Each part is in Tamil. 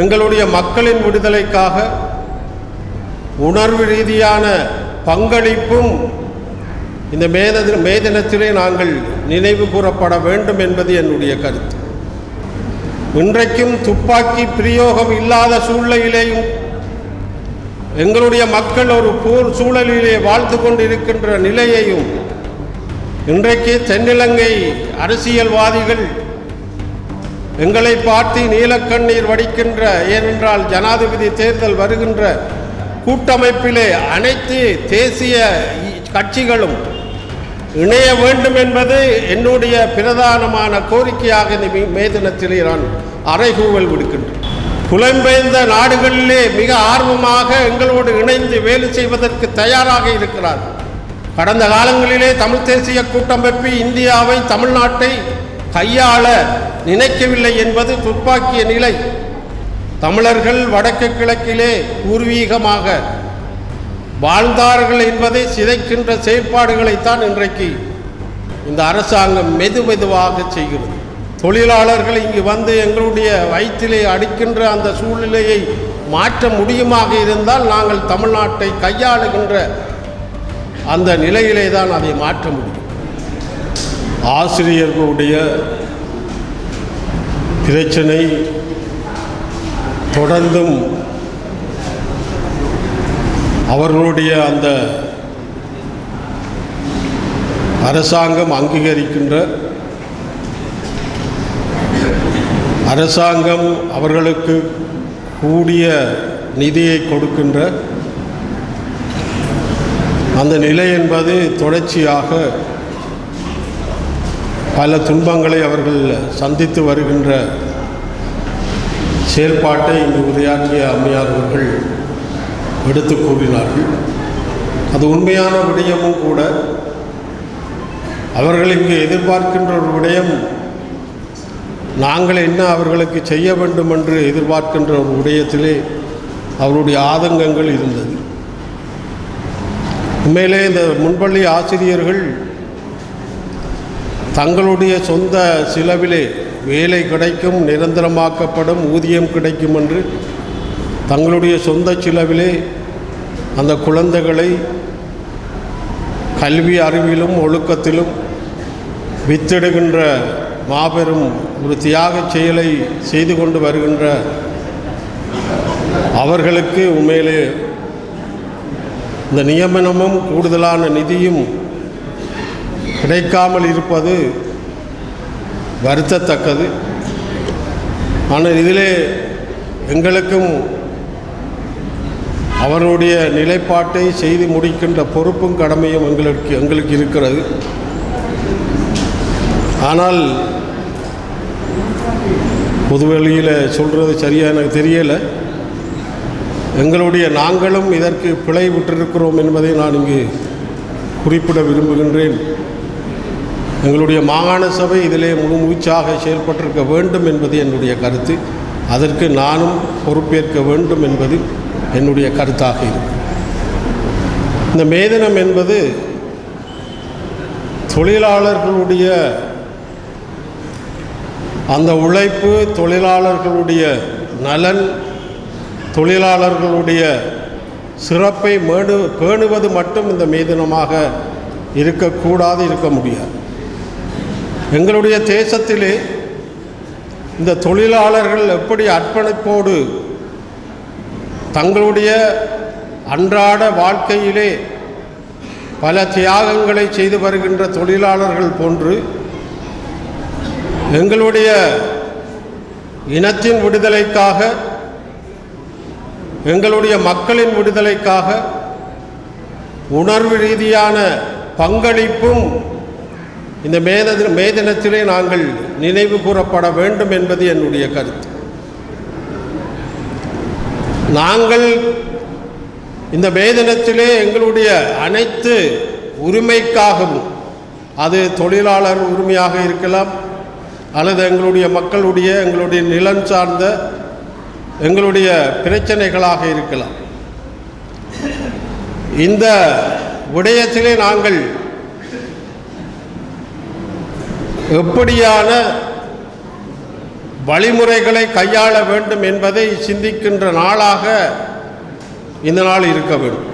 எங்களுடைய மக்களின் விடுதலைக்காக உணர்வு ரீதியான பங்களிப்பும் இந்த மேத மே தினத்திலே நாங்கள் நினைவு கூறப்பட வேண்டும் என்பது என்னுடைய கருத்து. இன்றைக்கும் துப்பாக்கி பிரயோகம் இல்லாத சூழ்நிலையிலேயும் எங்களுடைய மக்கள் ஒரு போர் சூழலிலே வாழ்ந்து கொண்டிருக்கின்ற நிலையையும் இன்றைக்கு தென்னிலங்கை அரசியல்வாதிகள் எங்களை பார்த்து நீலக்கண்ணீர் வடிக்கின்ற ஏனென்றால் ஜனாதிபதி தேர்தல் வருகின்ற கூட்டமைப்பிலே அனைத்து தேசிய கட்சிகளும் இணைய வேண்டும் என்பது என்னுடைய பிரதானமான கோரிக்கையாக இந்த மே- தினத்திலே நான் அறைகூவல் விடுக்கின்றேன். புலம்பெயர்ந்த நாடுகளிலே மிக ஆர்வமாக எங்களோடு இணைந்து வேலை செய்வதற்கு தயாராக இருக்கிறார் கடந்த காலங்களிலே தமிழ் தேசிய கூட்டமைப்பு இந்தியாவை தமிழ்நாட்டை கையாள நினைக்கவில்லை என்பது துப்பாக்கிய நிலை. தமிழர்கள் வடக்கு கிழக்கிலே பூர்வீகமாக வாழ்ந்தார்கள் என்பதை சிதைக்கின்ற செயற்பாடுகளைத்தான் இன்றைக்கு இந்த அரசாங்கம் மெது மெதுவாக செய்கிறது. தொழிலாளர்கள் இங்கு வந்து எங்களுடைய வயிற்றிலே அடிக்கின்ற அந்த சூழ்நிலையை மாற்ற முடியுமாக இருந்தால் நாங்கள் தமிழ்நாட்டை கையாளுகின்ற அந்த நிலையிலே தான் அதை மாற்ற முடியும். ஆசிரியர்களுடைய பிரச்சனை தொடர்ந்தும் அவர்களுடைய அந்த அரசாங்கம் அங்கீகரிக்கின்ற அரசாங்கம் அவர்களுக்கு கூடிய நிதியை கொடுக்கின்ற அந்த நிலை என்பது தொடர்ச்சியாக பல துன்பங்களை அவர்கள் சந்தித்து வருகின்ற செயல்பாட்டை இங்கு உரையாற்றிய அம்மையார் அவர்கள் எடுத்து கூறினார்கள். அது உண்மையான விடயமும் கூட. அவர்கள் இங்கு எதிர்பார்க்கின்ற ஒரு விடயம் நாங்கள் என்ன அவர்களுக்கு செய்ய வேண்டும் என்று எதிர்பார்க்கின்ற ஒரு விடயத்திலே அவருடைய ஆதங்கங்கள் இருந்தது. உண்மையிலே இந்த முன்பள்ளி ஆசிரியர்கள் தங்களுடைய சொந்த செலவிலே வேலை கிடைக்கும் நிரந்தரமாக்கப்படும் ஊதியம் கிடைக்கும் என்று தங்களுடைய சொந்த செலவிலே அந்த குழந்தைகளை கல்வி அறிவிலும் ஒழுக்கத்திலும் வித்திடுகின்ற மாபெரும் ஒரு தியாகச் செயலை செய்து கொண்டு வருகின்ற அவர்களுக்கு உண்மையிலே இந்த நியமனமும் கூடுதலான நிதியும் கிடைக்காமல் இருப்பது வருத்தத்தக்கது. ஆனால் இதிலே எங்களுக்கும் அவருடைய நிலைப்பாட்டை செய்து முடிக்கின்ற பொறுப்பும் கடமையும் எங்களுக்கு எங்களுக்கு இருக்கிறது. ஆனால் பொதுவெளியில் சொல்கிறது சரியாக எனக்கு தெரியலை. எங்களுடைய நாங்களும் இதற்கு பிழை விட்டிருக்கிறோம் என்பதை நான் இங்கு குறிப்பிட விரும்புகின்றேன். எங்களுடைய மாகாண சபை இதிலே முழு மூச்சாக செயல்பட்டிருக்க வேண்டும் என்பது என்னுடைய கருத்து. அதற்கு நானும் பொறுப்பேற்க வேண்டும் என்பது என்னுடைய கருத்தாக இருக்கும் இந்த மேதனம் என்பது தொழிலாளர்களுடைய அந்த உழைப்பு தொழிலாளர்களுடைய நலன் தொழிலாளர்களுடைய சிறப்பை மேடு பேணுவது மட்டும் இந்த மேதினமாக இருக்கக்கூடாது இருக்க முடியாது. எங்களுடைய தேசத்திலே இந்த தொழிலாளர்கள் எப்படி அர்ப்பணிப்போடு தங்களுடைய அன்றாட வாழ்க்கையிலே பல தியாகங்களை செய்து வருகின்ற தொழிலாளர்கள் போன்று எங்களுடைய இனத்தின் விடுதலைக்காக எங்களுடைய மக்களின் விடுதலைக்காக உணர்வு ரீதியான பங்களிப்பும் இந்த மேத மே தினத்திலே நாங்கள் நினைவு கூறப்பட வேண்டும் என்பது என்னுடைய கருத்து. நாங்கள் இந்த மே தினத்திலே எங்களுடைய அனைத்து உரிமைக்காகவும் அது தொழிலாளர் உரிமையாக இருக்கலாம் அல்லது எங்களுடைய மக்களுடைய எங்களுடைய நிலம் சார்ந்த எங்களுடைய பிரச்சனைகளாக இருக்கலாம். இந்த விடயத்திலே நாங்கள் எப்படியான வழிமுறைகளை கையாள வேண்டும் என்பதை சிந்திக்கின்ற நாளாக இந்த நாள் இருக்க வேண்டும்.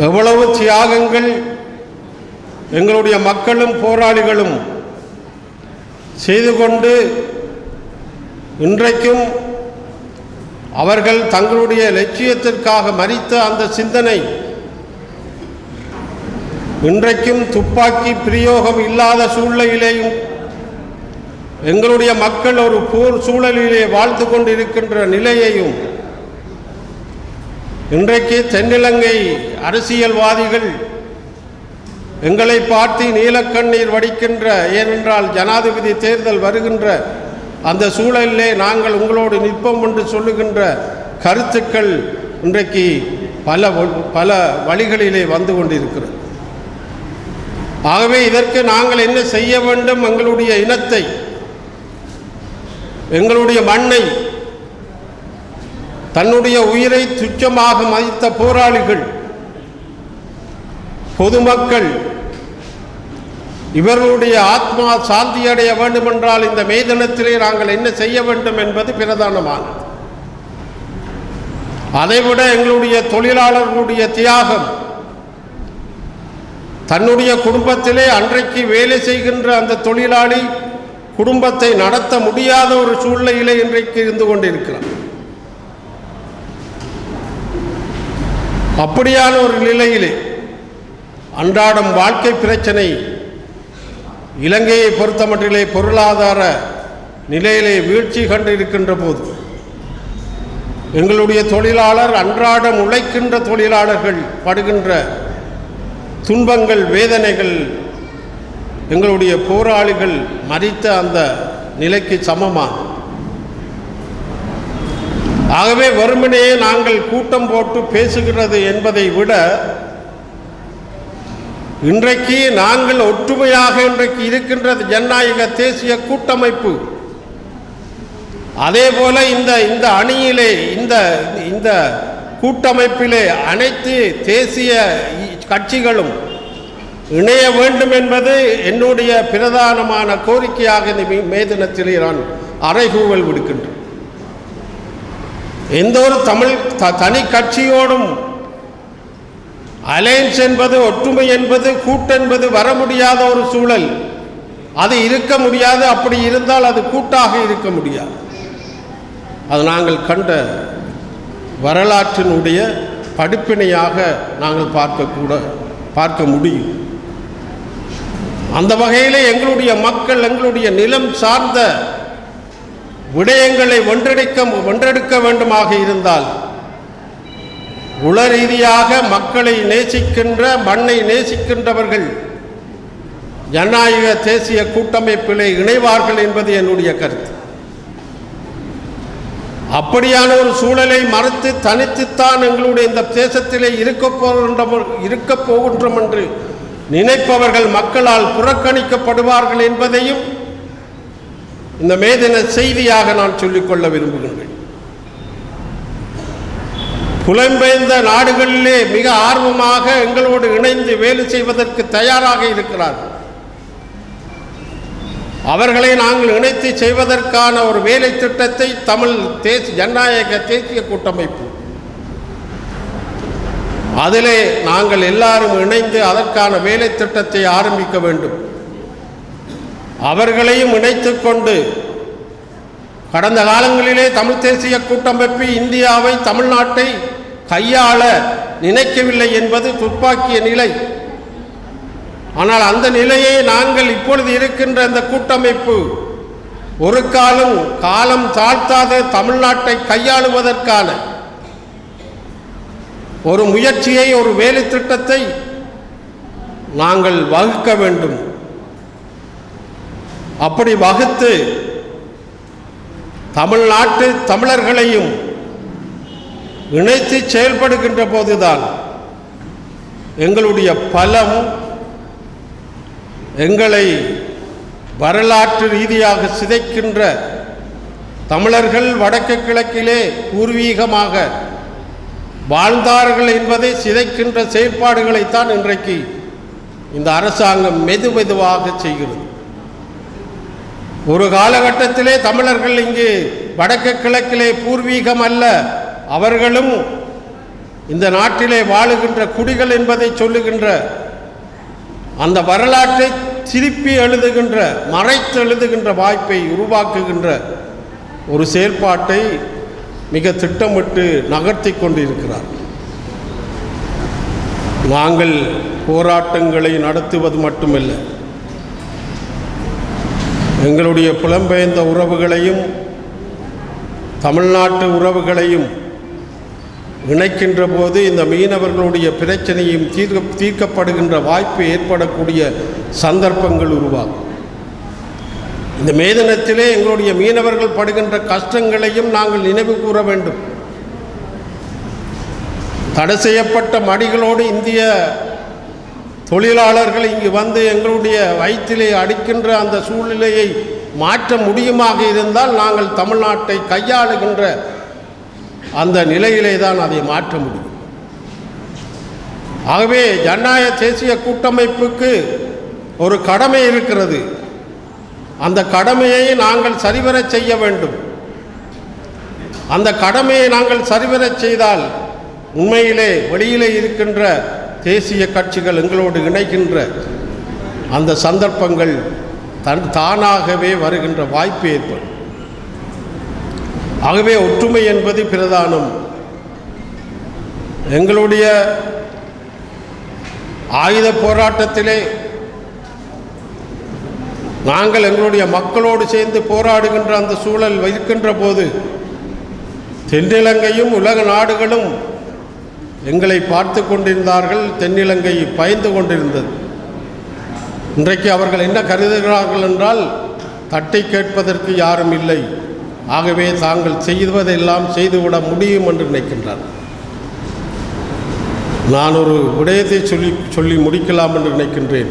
எவ்வளவு தியாகங்கள் எங்களுடைய மக்களும் போராளிகளும் செய்து கொண்டு இன்றைக்கும் அவர்கள் தங்களுடைய லட்சியத்திற்காக மறித்த அந்த சிந்தனை இன்றைக்கும் துப்பாக்கி பிரயோகம் இல்லாத சூழ்நிலையிலேயும் எங்களுடைய மக்கள் ஒரு போர் சூழலிலே வாழ்ந்து கொண்டிருக்கின்ற நிலையையும் இன்றைக்கு தென்னிலங்கை அரசியல்வாதிகள் எங்களை பார்த்து நீலக்கண்ணீர் வடிக்கின்ற ஏனென்றால் ஜனாதிபதி தேர்தல் வருகின்ற அந்த சூழலிலே நாங்கள் உங்களோடு நிற்போம் என்று சொல்லுகின்ற கருத்துக்கள் இன்றைக்கு பல வ- பல வழிகளிலே வந்து கொண்டிருக்கிறது. ஆகவே இதற்கு நாங்கள் என்ன செய்ய வேண்டும் எங்களுடைய இனத்தை எங்களுடைய மண்ணை தன்னுடைய உயிரை துச்சமாக மதித்த போராளிகள் பொதுமக்கள் இவர்களுடைய ஆத்மா சாந்தி அடைய வேண்டுமென்றால் இந்த மேதனத்திலே நாங்கள் என்ன செய்ய வேண்டும் என்பது பிரதானமானது. அதைவிட எங்களுடைய தொழிலாளர்களுடைய தியாகம் தன்னுடைய குடும்பத்திலே அன்றைக்கு வேலை செய்கின்ற அந்த தொழிலாளி குடும்பத்தை நடத்த முடியாத ஒரு சூழ்நிலையிலே இன்றைக்கு இருந்து கொண்டிருக்கிறார் அப்படியான ஒரு நிலையிலே அன்றாடம் வாழ்க்கை பிரச்சனை இலங்கையை பொறுத்தமட்டிலே பொருளாதார நிலையிலே வீழ்ச்சி கண்டு இருக்கின்ற போது எங்களுடைய தொழிலாளர் அன்றாடம் உழைக்கின்ற தொழிலாளர்கள் படுகின்ற துன்பங்கள் வேதனைகள் எங்களுடைய போராளிகள் மறித்த அந்த நிலைக்கு சமமான ஆகவே வறுமனையே நாங்கள் கூட்டம் போட்டு பேசுகிறது என்பதை விட இன்றைக்கு நாங்கள் ஒற்றுமையாக இன்றைக்கு இருக்கின்றது ஜனநாயக தேசிய கூட்டமைப்பு. அதே போல இந்த இந்த அணியிலே இந்த இந்த கூட்டமைப்பிலே அனைத்து தேசிய கட்சிகளும் இணைய வேண்டும் என்பது என்னுடைய பிரதானமான கோரிக்கையாக இந்த மே- தினத்திலே நான் அறைகூவல் விடுக்கின்றேன். எந்த ஒரு தமிழ் த- தனி கட்சியோடும் அலையன்ஸ் என்பது ஒற்றுமை என்பது கூட்டென்பது வர முடியாத ஒரு சூழல். அது இருக்க முடியாது. அப்படி இருந்தால் அது கூட்டாக இருக்க முடியாது. அது நாங்கள் கண்ட வரலாற்றினுடைய படிப்பினையாக நாங்கள் பார்க்கக்கூட பார்க்க முடியும். அந்த வகையில் எங்களுடைய மக்கள் எங்களுடைய நிலம் சார்ந்த விடயங்களை ஒன்றெடுக்க ஒன்றெடுக்க வேண்டுமாக இருந்தால் உள ரீதியாக மக்களை நேசிக்கின்ற மண்ணை நேசிக்கின்றவர்கள் ஜனநாயக தேசிய கூட்டமைப்பிலே இணைவார்கள் என்பது என்னுடைய கருத்து. அப்படியான ஒரு சூழலை மறைத்து தனித்துத்தான் எங்களுடைய இந்த தேசத்திலே இருக்க போகின்ற இருக்க போகின்றோம் என்று நினைப்பவர்கள் மக்களால் புறக்கணிக்கப்படுவார்கள் என்பதையும் இந்த மேதின செய்தியாக நான் சொல்லிக்கொள்ள விரும்புகின்றேன். புலம்பெயர்ந்த நாடுகளிலே மிக ஆர்வமாக எங்களோடு இணைந்து வேலை செய்வதற்கு தயாராக இருக்கிறார்கள். அவர்களை நாங்கள் இணைத்து செய்வதற்கான ஒரு வேலை திட்டத்தை தமிழ் தேசிய ஜனநாயக தேசிய கூட்டமைப்பு. அதிலே நாங்கள் எல்லாரும் இணைந்து அதற்கான வேலை திட்டத்தை ஆரம்பிக்க வேண்டும். அவர்களையும் இணைத்து கொண்டு கடந்த காலங்களிலே தமிழ் தேசிய கூட்டமைப்பு இந்தியாவை தமிழ்நாட்டை கையாள நினைக்கவில்லை என்பது துப்பாக்கிய நிலை. ஆனால் அந்த நிலையை நாங்கள் இப்பொழுது இருக்கின்ற அந்த கூட்டமைப்பு. ஒரு காலம் காலம் தாழ்த்தாத தமிழ்நாட்டை கையாளுவதற்கான ஒரு முயற்சியை ஒரு வேலை திட்டத்தை நாங்கள் வகுக்க வேண்டும். அப்படி வகுத்து தமிழ்நாட்டு தமிழர்களையும் இணைத்து செயல்படுகின்ற போதுதான் எங்களுடைய பலம் எங்களை வரலாற்று ரீதியாக சிதைக்கின்ற தமிழர்கள் வடக்கு கிழக்கிலே பூர்வீகமாக வாழ்ந்தார்கள் என்பதை சிதைக்கின்ற செயற்பாடுகளைத்தான் இன்றைக்கு இந்த அரசாங்கம் மெது மெதுவாக செய்கிறது. ஒரு காலகட்டத்திலே தமிழர்கள் இங்கு வடக்கு கிழக்கிலே பூர்வீகம் அல்ல அவர்களும் இந்த நாட்டிலே வாழுகின்ற குடிகள் என்பதை சொல்லுகின்ற அந்த வரலாற்றை திருப்பி எழுதுகின்ற மறைத்து எழுதுகின்ற வாய்ப்பை உருவாக்குகின்ற ஒரு செயற்பாட்டை மிக திட்டமிட்டு நகர்த்தி கொண்டிருக்கிறார். நாங்கள் போராட்டங்களை நடத்துவது மட்டுமல்ல. எங்களுடைய புலம்பெயர்ந்த உறவுகளையும் தமிழ்நாட்டு உறவுகளையும் இணைக்கின்ற போது இந்த மீனவர்களுடைய பிரச்சனையும் தீர்க்க தீர்க்கப்படுகின்ற வாய்ப்பு ஏற்படக்கூடிய சந்தர்ப்பங்கள் உருவாகும். இந்த மேதனத்திலே எங்களுடைய மீனவர்கள் படுகின்ற கஷ்டங்களையும் நாங்கள் நினைவு கூற வேண்டும். தடை செய்யப்பட்ட மடிகளோடு இந்திய தொழிலாளர்கள் இங்கு வந்து எங்களுடைய வயிற்றிலே அடிக்கின்ற அந்த சூழ்நிலையை மாற்ற முடியுமாக இருந்தால் நாங்கள் தமிழ்நாட்டை கையாளுகின்ற அந்த நிலையிலே தான் அதை மாற்ற முடியும். ஆகவே ஜனநாயக தேசிய கூட்டமைப்புக்கு ஒரு கடமை இருக்கிறது. அந்த கடமையை நாங்கள் சரிவரச் செய்ய வேண்டும். அந்த கடமையை நாங்கள் சரிவரச் செய்தால் உண்மையிலே வெளியிலே இருக்கின்ற தேசிய கட்சிகள் எங்களோடு இணைகின்ற அந்த சந்தர்ப்பங்கள் தன் தானாகவே வருகின்ற வாய்ப்பு ஏற்படும். ஆகவே ஒற்றுமை என்பது பிரதானம் எங்களுடைய ஆயுத போராட்டத்திலே நாங்கள் எங்களுடைய மக்களோடு சேர்ந்து போராடுகின்ற அந்த சூழல் இருக்கின்ற போது தென்னிலங்கையும் உலக நாடுகளும் எங்களை பார்த்து கொண்டிருந்தார்கள் தென்னிலங்கை பயந்து கொண்டிருந்தது. இன்றைக்கு அவர்கள் என்ன கருதுகிறார்கள் என்றால் தட்டை கேட்பதற்கு யாரும் இல்லை. ஆகவே தாங்கள் செய்வதெல்லாம் செய்துவிட முடியும் என்று நினைக்கின்றார். நான் ஒரு விடயத்தை சொல்லி சொல்லி முடிக்கலாம் என்று நினைக்கின்றேன்.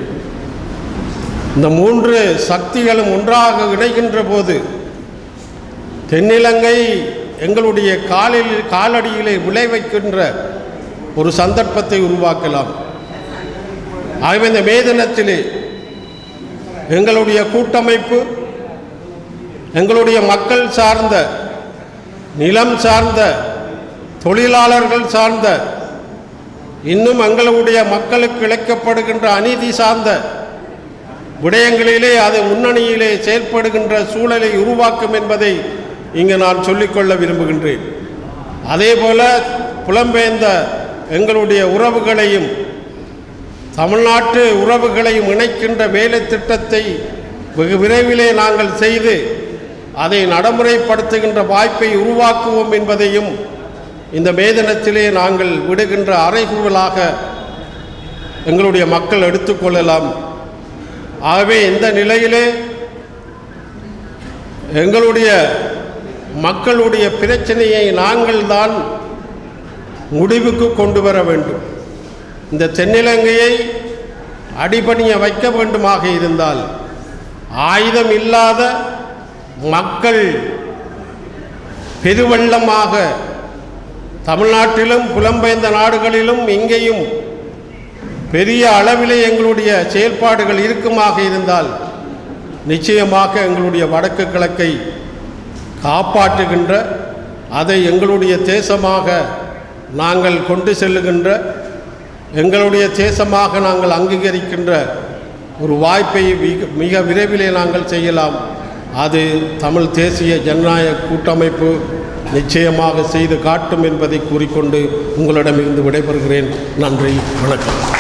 இந்த மூன்று சக்திகளும் ஒன்றாக இணைகின்ற போது தென்னிலங்கை எங்களுடைய காலில் காலடியிலே விளைவைக்கின்ற ஒரு சந்தர்ப்பத்தை உருவாக்கலாம். ஆகவே இந்த மேதனத்திலே எங்களுடைய கூட்டமைப்பு எங்களுடைய மக்கள் சார்ந்த நிலம் சார்ந்த தொழிலாளர்கள் சார்ந்த இன்னும் எங்களுடைய மக்களுக்கு இழைக்கப்படுகின்ற அநீதி சார்ந்த விடயங்களிலே அது முன்னணியிலே செயல்படுகின்ற சூழலை உருவாக்கும் என்பதை இங்கு நான் சொல்லிக்கொள்ள விரும்புகின்றேன். அதேபோல புலம்பெயர்ந்த எங்களுடைய உறவுகளையும் தமிழ்நாட்டு உறவுகளையும் இணைக்கின்ற வேலை திட்டத்தை வெகு விரைவிலே நாங்கள் செய்து அதை நடைமுறைப்படுத்துகின்ற வாய்ப்பை உருவாக்குவோம் என்பதையும் இந்த மேதனத்திலே நாங்கள் விடுகின்ற அறைகூவலாக எங்களுடைய மக்கள் எடுத்துக்கொள்ளலாம் ஆகவே இந்த நிலையிலே எங்களுடைய மக்களுடைய பிரச்சனையை நாங்கள் தான் முடிவுக்கு கொண்டு வர வேண்டும். இந்த தென்னிலங்கையை அடிபணிய வைக்க வேண்டுமாக இருந்தால் ஆயுதம் இல்லாத மக்கள் பெருவெள்ளமாக தமிழ்நாட்டிலும் புலம்பெயர்ந்த நாடுகளிலும் இங்கேயும் பெரிய அளவிலே எங்களுடைய செயல்பாடுகள் இருக்குமாக இருந்தால் நிச்சயமாக எங்களுடைய வடக்கு கிழக்கை காப்பாற்றுகின்ற அதை எங்களுடைய தேசமாக நாங்கள் கொண்டு செல்லுகின்ற எங்களுடைய தேசமாக நாங்கள் அங்கீகரிக்கின்ற ஒரு வாய்ப்பை மிக மிக விரைவிலே நாங்கள் செய்யலாம். அது தமிழ் தேசிய ஜனநாயக கூட்டமைப்பு நிச்சயமாக செய்து காட்டும் என்பதை கூறிக்கொண்டு உங்களிடமிருந்து விடைபெறுகிறேன். நன்றி வணக்கம்.